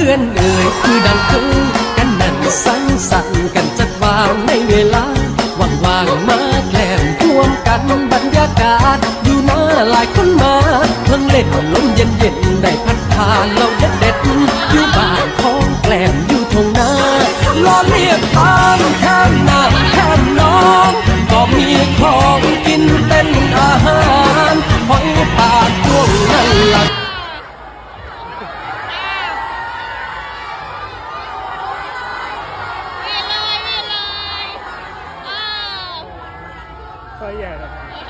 พื่อนเอ่ยคือดังคือกันนั่นสังสรรค์กันจัดวางในเวลาว่างๆมาแกล้มร่วมกันบรรยากาศอยู่หน้าหลายคนมาเพิ่งเล่นลมเย็นๆได้พัดพาเราเด็ดๆอยู่บ้าน 可以的。